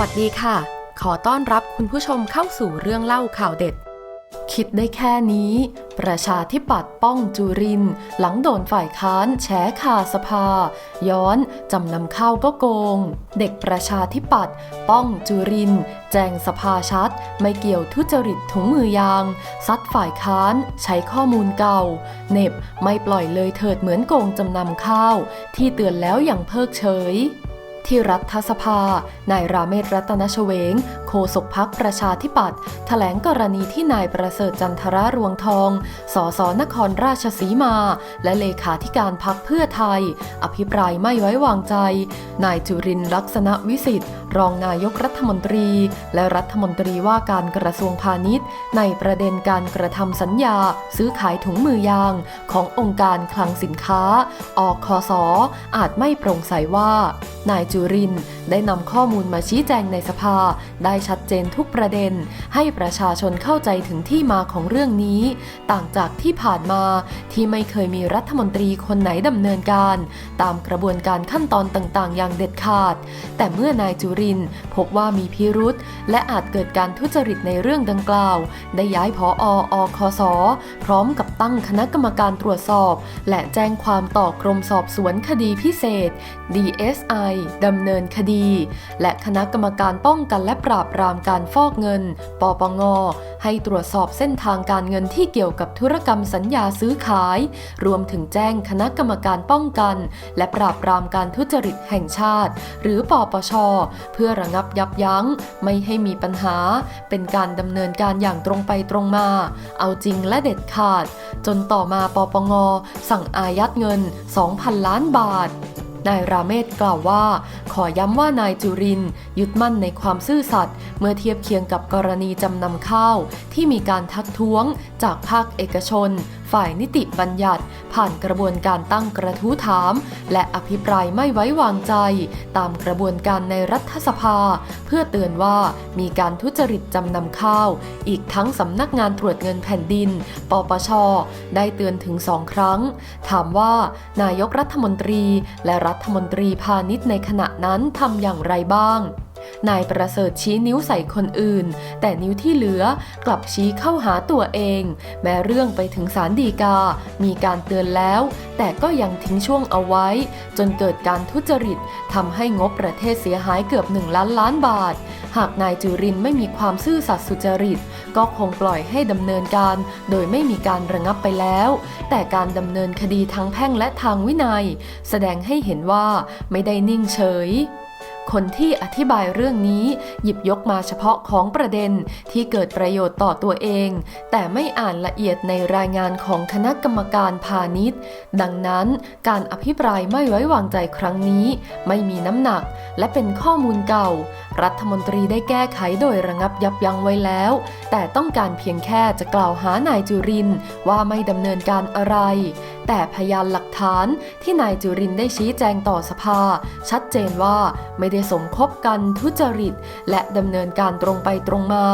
วัสดีค่ะ ขอต้อนรับคุณผู้ชมเข้าสู่เรื่องเล่าข่าวเด็ด คิดได้แค่นี้ ประชาธิปัตย์ป้องจุริน หลังโดนฝ่ายค้านแฉคาสภา ย้อนจำนำข้าวก็โกง เด็กประชาธิปัตย์ป้องจุริน แจงสภาชัด ไม่เกี่ยวทุจริตถุงมือยาง ซัดฝ่ายค้านใช้ข้อมูลเก่า เน็บไม่ปล่อยเลยเถิดเหมือนโกงจำนำข้าว ที่เตือนแล้วอย่างเพิกเฉย ที่รัฐสภา นายราเมศรัตนชเวง โฆษกพักประชาธิปัตย์แถลงกรณีที่นายประเสริฐจันทรารวงทอง สสนครราชสีมา และเลขาธิการพักเพื่อไทย อภิปรายไม่ไว้วางใจ นายจุรินทร์ลักษณะวิสิทธิ์ รองนายกรัฐมนตรี และรัฐมนตรีว่าการกระทรวงพาณิชย์ ในประเด็นการกระทำสัญญา ซื้อขายถุงมือยาง ขององค์การคลังสินค้า ออกคอสออาจไม่โปร่งใสว่า นายจุรินได้นำข้อมูลมาชี้แจงในสภา ได้ชัดเจนทุกประเด็น ให้ประชาชนเข้าใจถึงที่มาของเรื่องนี้ ต่างจากที่ผ่านมาที่ไม่เคยมีรัฐมนตรีคนไหนดำเนินการ ตามกระบวนการขั้นตอนต่างๆ อย่างเด็ดขาด แต่เมื่อนายจุรินพบว่ามีพิรุษและอาจเกิดการทุจริตในเรื่องดังกล่าว ได้ย้ายผออคสพร้อมกับตั้งคณะกรรมการตรวจสอบ และแจ้งความต่อกรมสอบสวนคดีพิเศษ DSI ดำเนินคดีและคณะกรรมการป้องกันและปราบปรามการฟอกเงิน ปปง ให้ตรวจสอบเส้นทางการเงินที่เกี่ยวกับธุรกรรมสัญญาซื้อขาย รวมถึงแจ้งคณะกรรมการป้องกัน และปราบปรามการทุจริตแห่งชาติ หรือปปช เพื่อระงับยับยั้ง ไม่ให้มีปัญหา เป็นการดำเนินการอย่างตรงไปตรงมา เอาจริงและเด็ดขาด จนต่อมาปปง สั่งอายัดเงิน 2,000 ล้านบาท นายราเมศกล่าวว่า ขอย้ำว่านายจุรินยึดมั่นในความซื่อสัตย์เมื่อเทียบเคียงกับกรณีจำนำข้าว ที่มีการทักท้วงจากภาคเอกชน ฝ่ายนิติบัญญัติ ผ่านกระบวนการตั้งกระทู้ถาม และอภิปรายไม่ไว้วางใจ ตามกระบวนการในรัฐสภา เพื่อเตือนว่ามีการทุจริตจำนำข้าว อีกทั้งสำนักงานตรวจเงินแผ่นดิน ปปช ได้เตือนถึงสองครั้ง ถามว่า นายกรัฐมนตรี และรัฐมนตรีพาณิชย์ในขณะนั้นทำอย่างไรบ้าง นายประเสริฐชี้นิ้วใส่คนอื่น แต่นิ้วที่เหลือกลับชี้เข้าหาตัวเอง แม้เรื่องไปถึงศาลฎีกา มีการเตือนแล้ว แต่ก็ยังทิ้งช่วงเอาไว้ จนเกิดการทุจริตทำให้งบประเทศเสียหายเกือบ1ล้านล้านบาท หากนายจุรินไม่มีความซื่อสัตย์สุจริต ก็คงปล่อยให้ดำเนินการ โดยไม่มีการระงับไปแล้ว แต่การดำเนินคดีทั้งแพ่งและทางวินัย แสดงให้เห็นว่าไม่ได้นิ่งเฉย คนที่อธิบายเรื่องนี้หยิบยกมาเฉพาะของประเด็นที่เกิดประโยชน์ต่อตัวเอง แต่ไม่อ่านละเอียดในรายงานของคณะกรรมการพาณิชย์ ดังนั้นการอภิปรายไม่ไว้วางใจครั้งนี้ ไม่มีน้ำหนักและเป็นข้อมูลเก่ารัฐมนตรีได้แก้ไขโดยระงับยับยั้งไว้แล้ว แต่ต้องการเพียงแค่จะกล่าวหานายจุรินว่าไม่ดำเนินการอะไร แต่พยานหลักฐานที่นายจุรินได้ชี้แจงต่อสภา ชัดเจนว่าไม่ได้สมคบกันทุจริต และดำเนินการตรงไปตรงมา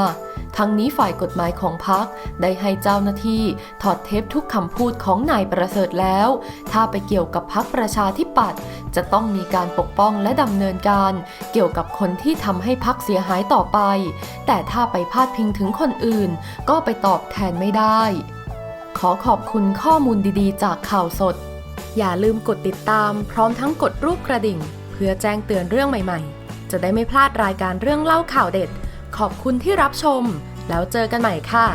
ทั้งนี้ฝ่ายกฎหมายของพักได้ให้เจ้าหน้าที่ถอดเทปทุกคำพูดของนายประเสริฐแล้ว ถ้าไปเกี่ยวกับพักประชาธิปัตย์จะต้องมีการปกป้องและดำเนินการ เกี่ยวกับคนที่ทำให้พักเสียหายต่อไป แต่ถ้าไปพาดพิงถึงคนอื่น ก็ไปตอบแทนไม่ได้ ขอขอบคุณข้อมูลดีๆ จากข่าวสด อย่าลืมกดติดตาม พร้อมทั้งกดรูปกระดิ่ง เพื่อแจ้งเตือนเรื่องใหม่ๆ จะได้ไม่พลาดรายการเรื่องเล่าข่าวเด็ด ขอบคุณที่รับชม แล้วเจอกันใหม่ค่ะ